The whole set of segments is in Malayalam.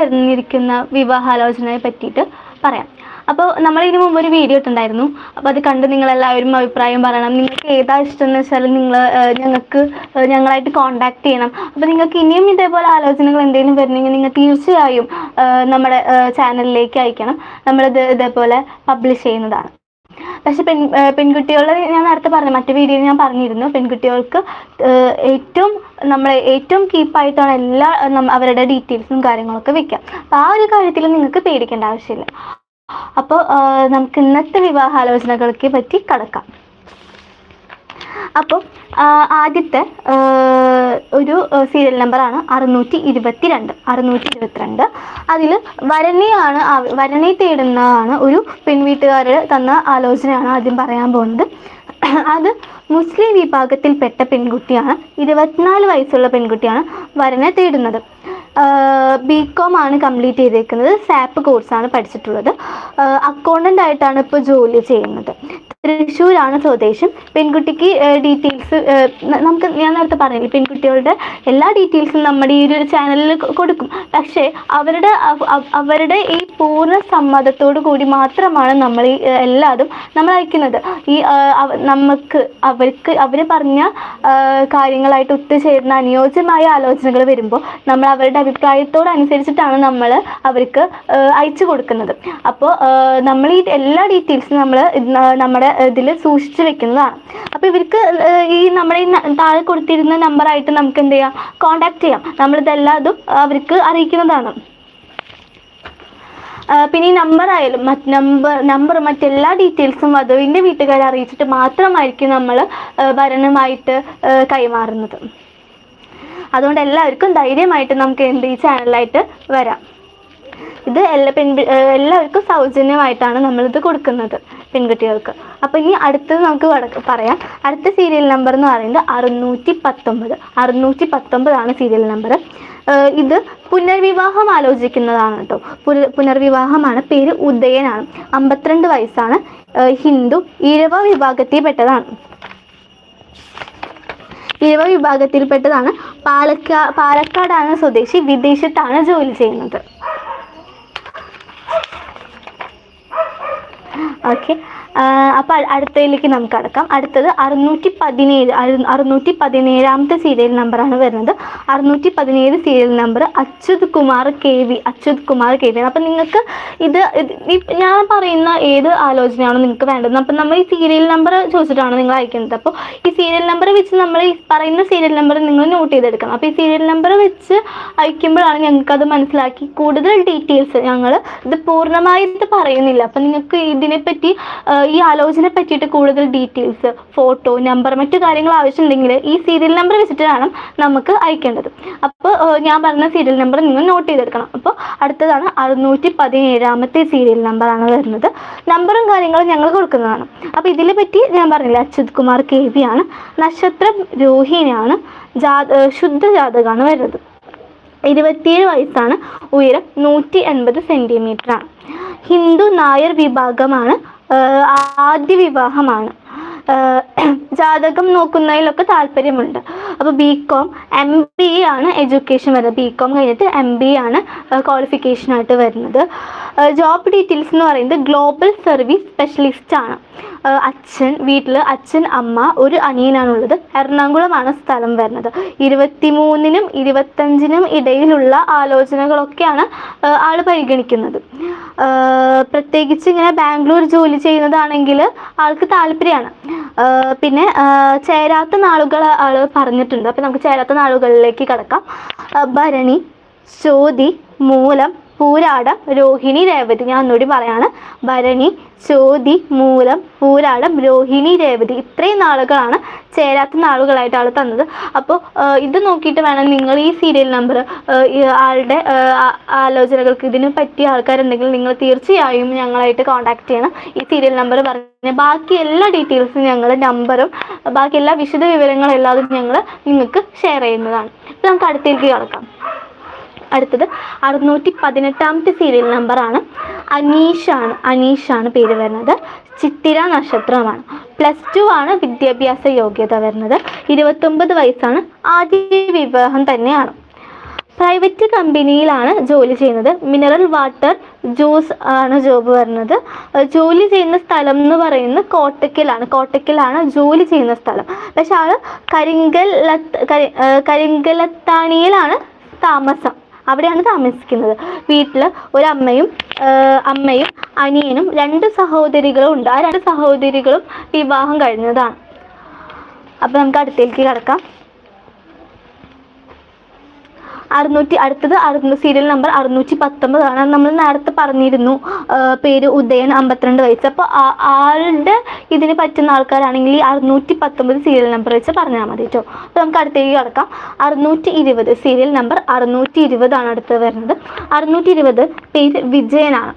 വരുന്നിരിക്കുന്ന വിവാഹാലോചനയെ പറ്റിയിട്ട് പറയാം. അപ്പോൾ നമ്മൾ ഇതിനു മുമ്പ് ഒരു വീഡിയോ ഇട്ടുണ്ടായിരുന്നു അപ്പോൾ അത് കണ്ട് നിങ്ങളെല്ലാവരും അഭിപ്രായം പറയണം. നിങ്ങൾക്ക് ഏതാ ഇഷ്ടം എന്ന് വെച്ചാൽ നിങ്ങൾ ഞങ്ങൾക്ക് ഞങ്ങളായിട്ട് കോൺടാക്ട് ചെയ്യണം. അപ്പോൾ നിങ്ങൾക്ക് ഇനിയും ഇതേപോലെ ആലോചനകൾ എന്തെങ്കിലും വരുന്നെങ്കിൽ നിങ്ങൾ തീർച്ചയായും നമ്മുടെ ചാനലിലേക്ക് അയക്കണം. നമ്മളിത് ഇതേപോലെ പബ്ലിഷ് ചെയ്യുന്നതാണ്. പക്ഷെ പെൺ പെൺകുട്ടികളെ ഞാൻ നേരത്തെ പറഞ്ഞു മറ്റു വീഡിയോയിൽ ഞാൻ പറഞ്ഞിരുന്നു. പെൺകുട്ടികൾക്ക് ഏറ്റവും നമ്മൾ ഏറ്റവും കീപ്പായിട്ടാണ് എല്ലാ അവരുടെ ഡീറ്റെയിൽസും കാര്യങ്ങളൊക്കെ വെക്കുക. അപ്പം ആ ഒരു കാര്യത്തിൽ നിങ്ങൾക്ക് പേടിക്കേണ്ട ആവശ്യമില്ല. അപ്പോൾ നമുക്ക് ഇന്നത്തെ വിവാഹാലോചനകൾക്ക് പറ്റി കടക്കാം. അപ്പോൾ ആദ്യത്തെ ഒരു സീരിയൽ നമ്പറാണ് അറുന്നൂറ്റി ഇരുപത്തി രണ്ട് അറുന്നൂറ്റി ഇരുപത്തിരണ്ട് അതിൽ വരനെയാണ് വരണി തേടുന്നതാണ് ഒരു പെൺവീട്ടുകാരൻ തന്ന ആലോചനയാണ് ആദ്യം പറയാൻ പോകുന്നത്. അത് മുസ്ലിം വിഭാഗത്തിൽപ്പെട്ട പെൺകുട്ടിയാണ് ഇരുപത്തിനാല് വയസ്സുള്ള പെൺകുട്ടിയാണ് വരനെ തേടുന്നത്. ബി കോം ആണ് കംപ്ലീറ്റ് ചെയ്തേക്കുന്നത് സാപ്പ് കോഴ്സാണ് പഠിച്ചിട്ടുള്ളത്. അക്കൗണ്ടന്റ് ആയിട്ടാണ് ഇപ്പോൾ ജോലി ചെയ്യുന്നത്. തൃശ്ശൂരാണ് സ്വദേശം. പെൺകുട്ടിക്ക് ഡീറ്റെയിൽസ് നമുക്ക് ഞാൻ നേരത്തെ പറഞ്ഞില്ലേ പെൺകുട്ടികളുടെ എല്ലാ ഡീറ്റെയിൽസും നമ്മുടെ ഈ ഒരു ചാനലിൽ കൊടുക്കും. പക്ഷേ അവരുടെ അവ- അവ- അവരുടെ ഈ പൂർണ സമ്മതത്തോടു കൂടി മാത്രമാണ് നമ്മൾ ഈ എല്ലാതും നമ്മൾ അയക്കുന്നത്. ഈ നമുക്ക് അവർക്ക് അവർ പറഞ്ഞ കാര്യങ്ങളായിട്ട് ഒത്തുചേരുന്ന അനുയോജ്യമായ ആലോചനകൾ വരുമ്പോൾ നമ്മൾ അവരുടെ അഭിപ്രായത്തോടനുസരിച്ചിട്ടാണ് നമ്മൾ അവർക്ക് അയച്ചു കൊടുക്കുന്നത്. അപ്പോൾ നമ്മൾ ഈ എല്ലാ ഡീറ്റെയിൽസും നമ്മൾ നമ്മുടെ ഇതിൽ സൂക്ഷിച്ചു വെക്കുന്നതാണ്. അപ്പോൾ ഇവർക്ക് ഈ നമ്മുടെ താഴെ കൊടുത്തിരുന്ന നമ്പറായിട്ട് നമുക്ക് എന്ത് ചെയ്യാം? കോൺടാക്ട് ചെയ്യാം. നമ്മളിതെല്ലാതും അവർക്ക് അറിയിക്കുന്നതാണ്. പിന്നെ ഈ നമ്പർ ആയാലും മറ്റ് നമ്പർ നമ്പർ മറ്റെല്ലാ ഡീറ്റെയിൽസും വധുവിന്റെ വീട്ടുകാരെ അറിയിച്ചിട്ട് മാത്രമായിരിക്കും നമ്മൾ ഭരണമായിട്ട് കൈമാറുന്നത്. അതുകൊണ്ട് എല്ലാവർക്കും ധൈര്യമായിട്ട് നമുക്ക് എന്ത് ഈ ചാനലായിട്ട് വരാം. ഇത് എല്ലാ പെൺ എല്ലാവർക്കും സൗജന്യമായിട്ടാണ് നമ്മളിത് കൊടുക്കുന്നത്. പെൺകുട്ടികൾക്ക്. അപ്പോൾ ഇനി അടുത്തത് നമുക്ക് പറയാം. അടുത്ത സീരിയൽ നമ്പർ എന്ന് പറയുന്നത് അറുന്നൂറ്റി പത്തൊമ്പത് അറുന്നൂറ്റി പത്തൊമ്പതാണ് സീരിയൽ നമ്പർ ഇത് പുനർവിവാഹം ആലോചിക്കുന്നതാണ് കേട്ടോ. പുന പുനർവിവാഹമാണ്. പേര് ഉദയനാണ്. അമ്പത്തിരണ്ട് വയസ്സാണ്. ഹിന്ദു. ഇരവ വിഭാഗത്തിൽപ്പെട്ടതാണ്. ഇരവ വിഭാഗത്തിൽപ്പെട്ടതാണ്. പാലക്കാ പാലക്കാടാണ് സ്വദേശി. വിദേശത്താണ് ജോലി ചെയ്യുന്നത്. ഓക്കെ അപ്പോൾ അടുത്തതിലേക്ക് നമുക്ക് കടക്കാം. അടുത്തത് അറുന്നൂറ്റി പതിനേഴ് അറു- അറുന്നൂറ്റി പതിനേഴാമത്തെ സീരിയൽ നമ്പറാണ് വരുന്നത്. അറുന്നൂറ്റി പതിനേഴ് serial number Achyut Kumar K V Achyut Kumar K V അപ്പം നിങ്ങൾക്ക് ഇത് ഞാൻ പറയുന്ന ഏത് ആലോചനയാണോ നിങ്ങൾക്ക് വേണ്ടത്. അപ്പം നമ്മൾ ഈ സീരിയൽ നമ്പർ ചോദിച്ചിട്ടാണ് നിങ്ങൾ അയക്കുന്നത്. അപ്പോൾ ഈ സീരിയൽ നമ്പർ വെച്ച് നമ്മൾ ഈ പറയുന്ന സീരിയൽ നമ്പർ നിങ്ങൾ നോട്ട് ചെയ്തെടുക്കണം. അപ്പോൾ ഈ സീരിയൽ നമ്പർ വെച്ച് അയക്കുമ്പോഴാണ് ഞങ്ങൾക്ക് അത് മനസ്സിലാക്കി കൂടുതൽ ഡീറ്റെയിൽസ് ഞങ്ങൾ ഇത് പൂർണമായിട്ട് പറയുന്നില്ല. അപ്പം നിങ്ങൾക്ക് ഇതിനെപ്പറ്റി ഈ ആലോചന പറ്റിയിട്ട് കൂടുതൽ ഡീറ്റെയിൽസ് ഫോട്ടോ നമ്പർ മറ്റു കാര്യങ്ങൾ ആവശ്യമുണ്ടെങ്കിൽ ഈ സീരിയൽ നമ്പർ വെച്ചിട്ട് വേണം നമുക്ക് അയക്കേണ്ടത്. അപ്പോൾ ഞാൻ പറഞ്ഞ സീരിയൽ നമ്പർ നിങ്ങൾ നോട്ട് ചെയ്തെടുക്കണം. അപ്പോൾ അടുത്തതാണ് അറുന്നൂറ്റി പതിനേഴാമത്തെ സീരിയൽ നമ്പറാണ് വരുന്നത്. നമ്പറും കാര്യങ്ങളും ഞങ്ങൾ കൊടുക്കുന്നതാണ്. അപ്പോൾ ഇതിനെ പറ്റി ഞാൻ പറഞ്ഞില്ല അച്യുത് കുമാർ കെ വി ആണ്. നക്ഷത്രം രോഹിണിയാണ്. ജാത ശുദ്ധ ജാതകമാണ് വരുന്നത്. ഇരുപത്തിയേഴ് വയസ്സാണ്. ഉയരം നൂറ്റി എൺപത് സെന്റിമീറ്റർ ആണ്. ഹിന്ദു നായർ വിഭാഗമാണ്. ആദ്യ വിവാഹമാണ്. ജാതകം നോക്കുന്നതിലൊക്കെ താല്പര്യമുണ്ട്. അപ്പോൾ ബി കോം എം ബി ആണ് എഡ്യൂക്കേഷൻ വരുന്നത്. ബി കോം കഴിഞ്ഞിട്ട് എം ബി ആണ് ക്വാളിഫിക്കേഷൻ ആയിട്ട് വരുന്നത്. ജോബ് ഡീറ്റെയിൽസ് എന്ന് പറയുന്നത് ഗ്ലോബൽ സർവീസ് സ്പെഷ്യലിസ്റ്റ് ആണ്. അച്ഛൻ വീട്ടിൽ അച്ഛൻ അമ്മ ഒരു അനിയനാണുള്ളത്. എറണാകുളമാണ് സ്ഥലം വരുന്നത്. ഇരുപത്തിമൂന്നിനും ഇരുപത്തഞ്ചിനും ഇടയിലുള്ള ആലോചനകളൊക്കെയാണ് ആൾ പരിഗണിക്കുന്നത്. പ്രത്യേകിച്ച് ഇങ്ങനെ ബാംഗ്ലൂർ ജോലി ചെയ്യുന്നതാണെങ്കിൽ ആൾക്ക് താല്പര്യമാണ്. പിന്നെ ചേരാത്ത നാളുകൾ ആൾ ആൾ പറഞ്ഞിട്ടുണ്ട്. അപ്പം നമുക്ക് ചേരാത്ത നാളുകളിലേക്ക് കടക്കാം. ഭരണി ചോതി മൂലം പൂരാടം രോഹിണി രേവതി. ഞാൻ ഒന്നുകൂടി പറയാണ്. ഭരണി ചോതി മൂലം പൂരാടം രോഹിണി രേവതി. ഇത്രയും നാളുകളാണ് ചേരാത്ത നാളുകളായിട്ട് ആൾ തന്നത്. അപ്പോൾ ഇത് നോക്കിയിട്ട് വേണം നിങ്ങൾ ഈ സീരിയൽ നമ്പർ ആളുടെ ആലോചനകൾക്ക് ഇതിന് പറ്റിയ ആൾക്കാരുണ്ടെങ്കിൽ നിങ്ങൾ തീർച്ചയായും ഞങ്ങളായിട്ട് കോൺടാക്ട് ചെയ്യണം. ഈ സീരിയൽ നമ്പർ പറഞ്ഞ ബാക്കി എല്ലാ ഡീറ്റെയിൽസും ഞങ്ങൾ നമ്പറും ബാക്കി എല്ലാ വിശദ വിവരങ്ങളും എല്ലാതും ഞങ്ങൾ നിങ്ങൾക്ക് ഷെയർ ചെയ്യുന്നതാണ്. ഇപ്പം നമുക്ക് അടുത്തേക്ക് കിടക്കാം. അടുത്തത് അറുന്നൂറ്റി പതിനെട്ടാമത്തെ സീരിയൽ നമ്പറാണ് അനീഷാണ്. അനീഷാണ് പേര് വരുന്നത്. ചിത്തിര നക്ഷത്രമാണ്. പ്ലസ് ടു ആണ് വിദ്യാഭ്യാസ യോഗ്യത വരുന്നത്. ഇരുപത്തൊമ്പത് വയസ്സാണ്. ആദ്യ വിവാഹം തന്നെയാണ്. പ്രൈവറ്റ് കമ്പനിയിലാണ് ജോലി ചെയ്യുന്നത്. മിനറൽ വാട്ടർ ജ്യൂസ് ആണ് ജോബ് വരുന്നത്. ജോലി ചെയ്യുന്ന സ്ഥലം എന്ന് പറയുന്നത് കോട്ടക്കലാണ്. കോട്ടക്കലാണ് ജോലി ചെയ്യുന്ന സ്ഥലം. പക്ഷെ ആൾ കരിങ്കൽ കരിങ്കലത്താണിയിലാണ് താമസം. അവിടെയാണ് താമസിക്കുന്നത്. വീട്ടിൽ ഒരമ്മയും അമ്മയും അനിയനും രണ്ട് സഹോദരികളും ഉണ്ട്. ആ രണ്ട് സഹോദരികളും വിവാഹം കഴിഞ്ഞതാണ്. അപ്പോൾ നമുക്ക് അടുത്തേക്ക് കിടക്കാം. അറുന്നൂറ്റി അടുത്തത് അറുന്നൂ സീരിയൽ നമ്പർ അറുന്നൂറ്റി പത്തൊമ്പതാണ് നമ്മൾ നേരത്തെ പറഞ്ഞിരുന്നു. പേര് ഉദയൻ അമ്പത്തിരണ്ട് വയസ്സ്. അപ്പോൾ ആളുടെ ഇതിന് പറ്റുന്ന ആൾക്കാരാണെങ്കിൽ ഈ അറുന്നൂറ്റി പത്തൊമ്പത് സീരിയൽ നമ്പർ വെച്ച് പറഞ്ഞാൽ മതി കേട്ടോ അപ്പോൾ നമുക്ക് അടുത്തേക്ക് കിടക്കാം. അറുന്നൂറ്റി ഇരുപത് സീരിയൽ നമ്പർ അറുന്നൂറ്റി ഇരുപതാണ് അടുത്ത് വരുന്നത്. അറുന്നൂറ്റി ഇരുപത് പേര് വിജയനാണ്.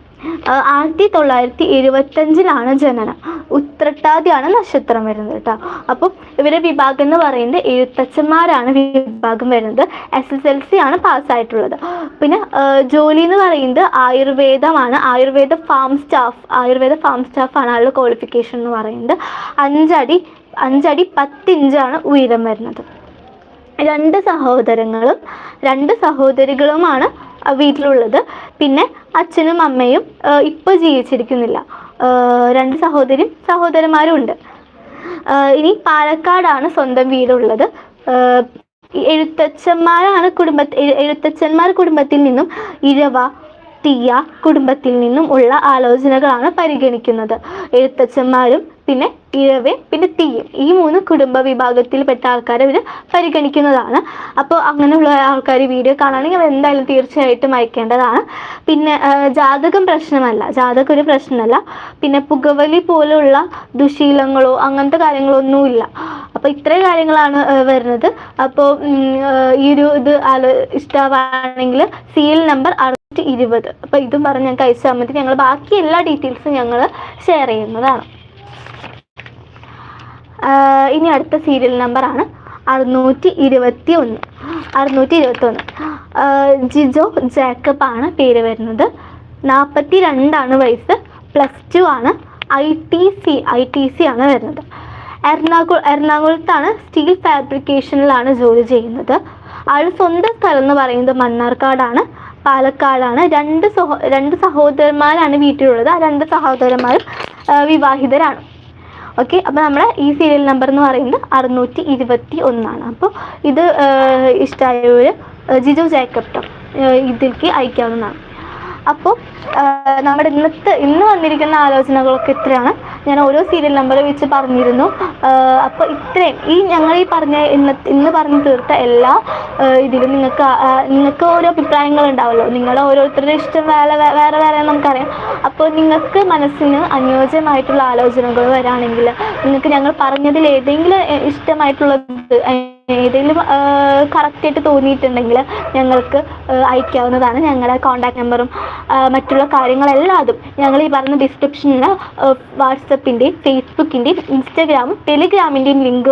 ആയിരത്തി തൊള്ളായിരത്തി എഴുപത്തഞ്ചിലാണ് ജനനം. ഉത്രട്ടാതിയാണ് നക്ഷത്രം വരുന്നത് കേട്ടോ. അപ്പം ഇവരെ വിഭാഗം എന്ന് പറയുന്നത് എഴുത്തച്ഛന്മാരാണ് വിഭാഗം വരുന്നത്. എസ് എസ് എൽ സി ആണ് പാസ്സായിട്ടുള്ളത് പിന്നെ ജോലി എന്ന് പറയുന്നത് ആയുർവേദമാണ്. Ayurveda pharm staff Ayurveda pharm staff ആണ് ആളുടെ ക്വാളിഫിക്കേഷൻ എന്ന് പറയുന്നത്. അഞ്ചടി അഞ്ചടി പത്തിഞ്ചാണ് ഉയരം വരുന്നത്. രണ്ട് സഹോദരങ്ങളും രണ്ട് സഹോദരികളുമാണ് വീട്ടിലുള്ളത്. പിന്നെ അച്ഛനും അമ്മയും ഇപ്പോൾ ജീവിച്ചിരിക്കുന്നില്ല. രണ്ട് സഹോദരിയും സഹോദരന്മാരും ഉണ്ട് ഇനി പാലക്കാടാണ് സ്വന്തം വീടുള്ളത്. എഴുത്തച്ഛന്മാരാണ് കുടുംബ എഴു- എഴുത്തച്ഛന്മാർ കുടുംബത്തിൽ നിന്നും ഇഴവ തീയ കുടുംബത്തിൽ നിന്നും ഉള്ള ആലോചനകളാണ് പരിഗണിക്കുന്നത്. എഴുത്തച്ഛന്മാരും പിന്നെ ഇഴവ് പിന്നെ തീയും. ഈ മൂന്ന് കുടുംബ വിഭാഗത്തിൽപ്പെട്ട ആൾക്കാരെ ഇവർ പരിഗണിക്കുന്നതാണ്. അപ്പോൾ അങ്ങനെയുള്ള ആൾക്കാർ വീഡിയോ കാണുകയാണെങ്കിൽ അവർ എന്തായാലും തീർച്ചയായിട്ടും അയക്കേണ്ടതാണ്. പിന്നെ ജാതകം പ്രശ്നമല്ല. ജാതകം ഒരു പ്രശ്നമല്ല. പിന്നെ പുകവലി പോലുള്ള ദുശീലങ്ങളോ അങ്ങനത്തെ കാര്യങ്ങളൊന്നുമില്ല അപ്പോൾ ഇത്രയും കാര്യങ്ങളാണ് വരുന്നത്. അപ്പോൾ ഈ ഒരു ഇത് ആലോ ഇഷ്ടമാണെങ്കിൽ സീൽ നമ്പർ ഇരുപത് അപ്പോൾ ഇതും പറഞ്ഞ് ഞങ്ങൾക്ക് അയച്ചാൽ മതി ഞങ്ങൾ ബാക്കി എല്ലാ ഡീറ്റെയിൽസും ഞങ്ങൾ ഷെയർ ചെയ്യുന്നതാണ്. ഇനി അടുത്ത സീരിയൽ നമ്പറാണ് അറുന്നൂറ്റി ഇരുപത്തി ഒന്ന് അറുന്നൂറ്റി ഇരുപത്തി ഒന്ന് ജിജോ ജാക്കബ് ആണ് പേര് വരുന്നത്. നാൽപ്പത്തി രണ്ടാണ് വയസ്സ് പ്ലസ് ടു ആണ് I T C I T C ആണ് വരുന്നത്. എറണാകുളം എറണാകുളത്താണ് സ്റ്റീൽ ഫാബ്രിക്കേഷനിലാണ് ജോലി ചെയ്യുന്നത്. ആൾ സ്വന്തം സ്ഥലം എന്ന് പറയുന്നത് മണ്ണാർക്കാടാണ്. പാലക്കാടാണ്. രണ്ട് സഹോ രണ്ട് സഹോദരന്മാരാണ് വീട്ടിലുള്ളത്. ആ രണ്ട് സഹോദരന്മാരും വിവാഹിതരാണ്. ഓക്കെ അപ്പോൾ നമ്മുടെ ഈ സീരിയൽ നമ്പർ എന്ന് പറയുന്നത് അറുന്നൂറ്റി ഇരുപത്തി ഒന്നാണ് അപ്പോൾ ഇത് ഇഷ്ടമായവർ ജിജു ജേക്കബ് ഇതിലേക്ക് അയക്കാവുന്നതാണ്. അപ്പോൾ നമ്മുടെ ഇന്നത്തെ ഇന്ന് വന്നിരിക്കുന്ന ആലോചനകളൊക്കെ ഇത്രയാണ്. ഞാൻ ഓരോ സീരിയൽ നമ്പർ വെച്ച് പറഞ്ഞിരുന്നു. അപ്പോൾ ഇത്രയും. ഈ ഞങ്ങൾ ഈ പറഞ്ഞ ഇന്ന് ഇന്ന് പറഞ്ഞു തീർത്ത എല്ലാ ഇതിലും നിങ്ങൾക്ക് നിങ്ങൾക്ക് ഓരോ അഭിപ്രായങ്ങൾ ഉണ്ടാവുമല്ലോ നിങ്ങളുടെ ഓരോരുത്തരുടെ ഇഷ്ടം വേറെ വേറെ വേറെ നമുക്കറിയാം. അപ്പോൾ നിങ്ങൾക്ക് മനസ്സിന് അനുയോജ്യമായിട്ടുള്ള ആലോചനകൾ വരാണെങ്കിൽ നിങ്ങൾക്ക് ഞങ്ങൾ പറഞ്ഞതിൽ ഏതെങ്കിലും ഇഷ്ടമായിട്ടുള്ളത് ഏതെങ്കിലും കറക്റ്റായിട്ട് തോന്നിയിട്ടുണ്ടെങ്കിൽ ഞങ്ങൾക്ക് അയക്കാവുന്നതാണ് ഞങ്ങളുടെ കോൺടാക്ട് നമ്പറും മറ്റുള്ള കാര്യങ്ങളെല്ലാം അതും ഞങ്ങൾ ഈ പറഞ്ഞ ഡിസ്ക്രിപ്ഷനിൽ വാട്സപ്പിന്റെയും ഫേസ്ബുക്കിന്റെയും ഇൻസ്റ്റാഗ്രാമും ടെലിഗ്രാമിന്റെയും ലിങ്ക്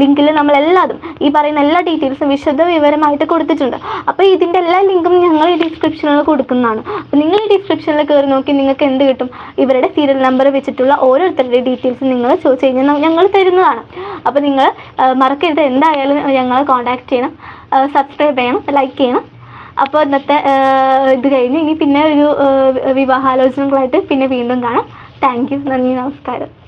ലിങ്കിൽ നമ്മളെല്ലാതും ഈ പറയുന്ന എല്ലാ ഡീറ്റെയിൽസും വിശദ വിവരമായിട്ട് കൊടുത്തിട്ടുണ്ട്. അപ്പോൾ ഇതിന്റെ എല്ലാ ലിങ്കും ഞങ്ങൾ ഈ ഡിസ്ക്രിപ്ഷനിൽ കൊടുക്കുന്നതാണ്. അപ്പോൾ നിങ്ങൾ ഈ ഡിസ്ക്രിപ്ഷനിൽ കയറി നോക്കി നിങ്ങൾക്ക് എന്ത് കിട്ടും? ഇവരുടെ സീരിയൽ നമ്പർ വെച്ചിട്ടുള്ള ഓരോരുത്തരുടെ ഡീറ്റെയിൽസ് നിങ്ങൾ ചോദിച്ചു കഴിഞ്ഞാൽ ഞങ്ങൾ തരുന്നതാണ്. അപ്പോൾ നിങ്ങൾ മറക്കരുത്. എന്തായാലും ഞങ്ങളെ കോൺടാക്ട് ചെയ്യണം. സബ്സ്ക്രൈബ് ചെയ്യണം ലൈക്ക് ചെയ്യണം. അപ്പോൾ ഇന്നത്തെ ഇത് കഴിഞ്ഞ് ഇനി പിന്നെ ഒരു വിവാഹാലോചനകളായിട്ട് പിന്നെ വീണ്ടും കാണാം. താങ്ക് യു നന്ദി നമസ്കാരം.